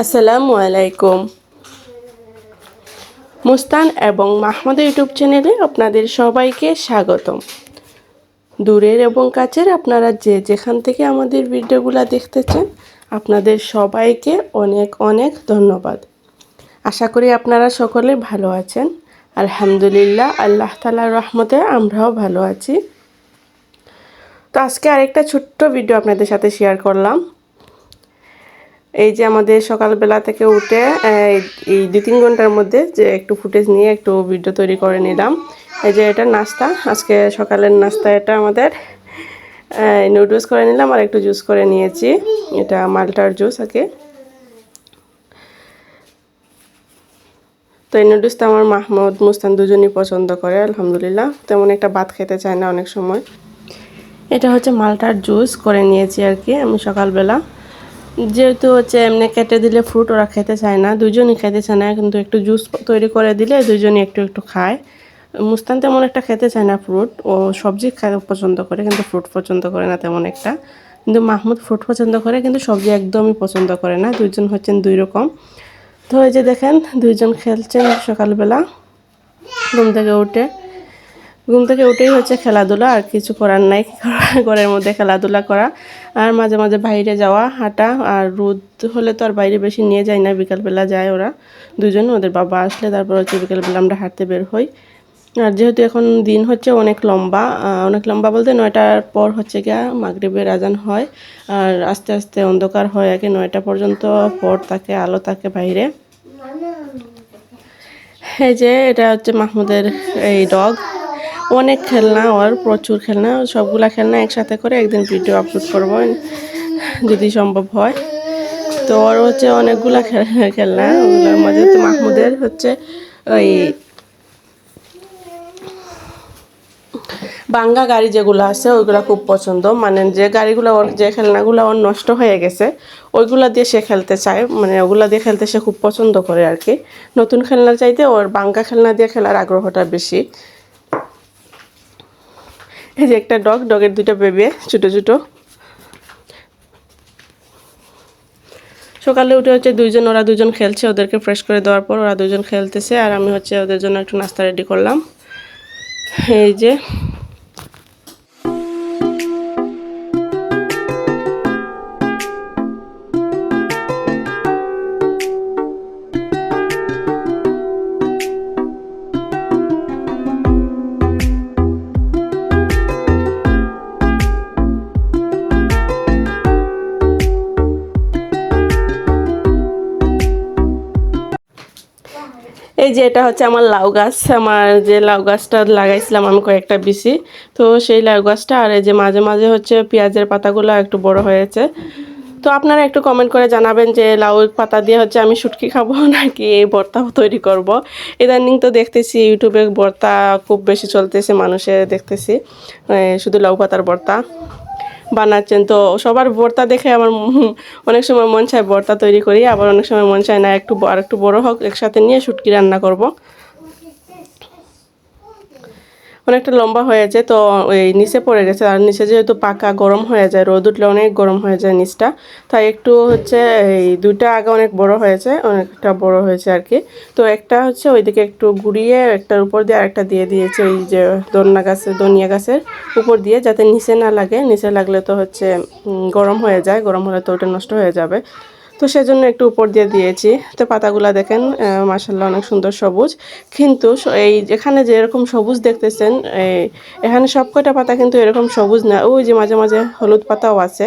আসসালামু আলাইকুম। মুস্তান এবং মাহমুদ ইউটিউব চ্যানেলে আপনাদের সবাইকে স্বাগতম। দূরের এবং কাছের আপনারা যে যেখান থেকে আমাদের ভিডিওগুলো দেখতেছেন, আপনাদের সবাইকে অনেক অনেক ধন্যবাদ। আশা করি আপনারা সকলে ভালো আছেন। আলহামদুলিল্লাহ, আল্লাহ তালার রহমতে আমরাও ভালো আছি। তো আজকে আরেকটা ছোট্ট ভিডিও আপনাদের সাথে শেয়ার করলাম। এই যে আমাদের সকালবেলা থেকে উঠে, এই দুই তিন ঘণ্টার মধ্যে যে একটু ফুটেজ নিয়ে একটু ভিডিও তৈরি করে নিলাম। এই যে এটা নাস্তা, আজকে সকালের নাস্তা এটা আমাদের। নুডলস করে নিলাম আর একটু জুস করে নিয়েছি। এটা মালটার জুস আগে। তো এই নুডলসটা আমার মাহমুদ মুস্তান দুজনই পছন্দ করে, আলহামদুলিল্লাহ। তেমন একটা ভাত খেতে চায় না অনেক সময়। এটা হচ্ছে মালটার জুস করে নিয়েছি আর কি আমি সকালবেলা। যেহেতু হচ্ছে এমনি কেটে দিলে ফ্রুট ওরা খেতে চায় না, দুজনই খেতে চায় না, কিন্তু একটু জুস তৈরি করে দিলে দুজনই একটু একটু খায়। মুস্তান তেমন একটা খেতে চায় না ফ্রুট ও সবজি খায় পছন্দ করে, কিন্তু ফ্রুট পছন্দ করে না তেমন একটা। কিন্তু মাহমুদ ফ্রুট পছন্দ করে, কিন্তু সবজি একদমই পছন্দ করে না, দুইজন হচ্ছেন দুই রকম। তো এই যে দেখেন, দুইজন খেলছেন সকালবেলা, ঘুম থেকে উঠে। ঘুম থেকে উঠেই হচ্ছে খেলাধুলা, আর কিছু করার নাই। ঘরের মধ্যে খেলাধুলা করা, আর মাঝে মাঝে বাইরে যাওয়া, হাঁটা, আর রোদ হলে তো আর বাইরে বেশি নিয়ে যায় না, বিকালবেলা যায় ওরা দুজন, ওদের বাবা আসলে তারপর হচ্ছে বিকালবেলা আমরা হাঁটতে বের হই। আর যেহেতু এখন দিন হচ্ছে অনেক লম্বা অনেক লম্বা বলতে নয়টার পর হচ্ছে গিয়া মাগরীবের আজান হয়, আর আস্তে আস্তে অন্ধকার হয় আগে নয়টা পর্যন্ত পর থাকে আলো থাকে বাইরে। এই যে এটা হচ্ছে মাহমুদের এই ডগ অনেক খেলনা, ওর প্রচুর খেলনা, সবগুলা খেলনা একসাথে করে একদিন ভিডিও আপলোড করব, যদি সম্ভব হয়। তো ওর হচ্ছে অনেকগুলা খেলনা, ওগুলোর মধ্যে তো মাহমুদের হচ্ছে ওই বাঙ্গা গাড়ি যেগুলো আছে, ওইগুলো খুব পছন্দ। মানে যে গাড়িগুলো ওর যে খেলনাগুলো ওর নষ্ট হয়ে গেছে, ওইগুলো দিয়ে সে খেলতে চায়। মানে ওগুলো দিয়ে খেলতে সে খুব পছন্দ করে আর কি। নতুন খেলনা চাইতে ওর বাঙ্গা খেলনা দিয়ে খেলার আগ্রহটা বেশি। এই যে একটা ডগ, ডগের দুটো বেবে ছোট ছোট। সকালে উঠে হচ্ছে দুইজন, ওরা দুজন খেলছে, ওদেরকে ফ্রেশ করে দেওয়ার পর ওরা দুজন খেলতেছে, আর আমি হচ্ছে ওদের জন্য একটু নাস্তা রেডি করলাম। এই যে এই যে এটা হচ্ছে আমার লাউ গাছ, আমার যে লাউ গাছটা লাগাইছিলাম আমি কয়েকটা বিসি তো সেই লাউ গাছটা আর এই যে মাঝে মাঝে হচ্ছে পেঁয়াজের পাতাগুলো একটু বড় হয়েছে। তো আপনারা একটু কমেন্ট করে জানাবেন যে লাউ পাতা দিয়ে হচ্ছে আমি শুটকি খাব নাকি এই ভর্তা তৈরি করব। ইদানিং তো দেখতেছি ইউটিউবে ভর্তা খুব বেশি চলতেছে মানুষের দেখতেছি শুধু লাউ পাতার ভর্তা। বানাচ্ছেন। তো সবার ভর্তা দেখে আমার অনেক সময় মন চায় ভর্তা তৈরি করি, আবার অনেক সময় মন চায় না, একটু আর একটু বড় হোক, একসাথে নিয়ে শুটকি রান্না করব। অনেকটা লম্বা হয়েছে তো ওই নিচে পড়ে গেছে। আর নিচে যেহেতু পাকা, গরম হয়ে যায়, রোদ উঠলে অনেক গরম হয়ে যায় নিচটা। তাই একটু হচ্ছে এই দুইটা আগে অনেক বড় হয়েছে অনেকটা বড় হয়েছে আর কি। তো একটা হচ্ছে ওইদিকে একটু গুড়িয়ে একটার উপর দিয়ে আরেকটা দিয়ে দিয়েছে ওই যে দন্না গাছের, দনিয়া গাছের উপর দিয়ে, যাতে নিচে না লাগে। নিচে লাগলে তো হচ্ছে গরম হয়ে যায়, গরম হলে তো ওটা নষ্ট হয়ে যাবে। তো সেজন্য একটু উপর দিয়ে দিয়েছি। তো পাতাগুলা দেখেন মাসাল্লাহ অনেক সুন্দর সবুজ। কিন্তু এই এখানে যেরকম সবুজ দেখতেছেন এখানে সব কয়টা পাতা কিন্তু এরকম সবুজ না। ওই যে মাঝে মাঝে হলুদ পাতাও আছে।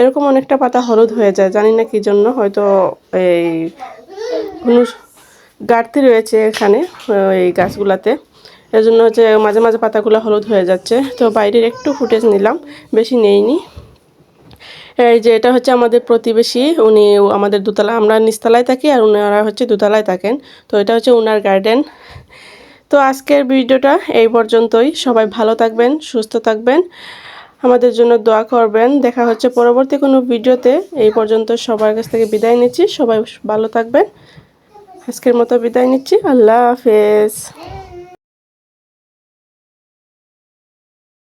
এরকম অনেকটা পাতা হলুদ হয়ে যায়, জানি না কি জন্য। হয়তো এই কোনো গাড়তি রয়েছে এখানে, এই গাছগুলাতে। এর জন্য হচ্ছে মাঝে মাঝে পাতাগুলো হলুদ হয়ে যাচ্ছে। তো বাইরের একটু ফুটেজ নিলাম, বেশি নেইনি। এই যে এটা হচ্ছে আমাদের প্রতিবেশী, উনি আমাদের দুতলা, আমরা নিচতলায় থাকি আর উনারা হচ্ছে দুতলায় থাকেন। তো এটা হচ্ছে উনার গার্ডেন তো আজকের ভিডিওটা এই পর্যন্তই। সবাই ভালো থাকবেন, সুস্থ থাকবেন। আমাদের জন্য দোয়া করবেন। দেখা হচ্ছে পরবর্তী কোনো ভিডিওতে। এই পর্যন্ত সবার কাছ থেকে বিদায় নিচ্ছি। সবাই ভালো থাকবেন। আজকের মতো বিদায় নিচ্ছি। আল্লাহ হাফেজ।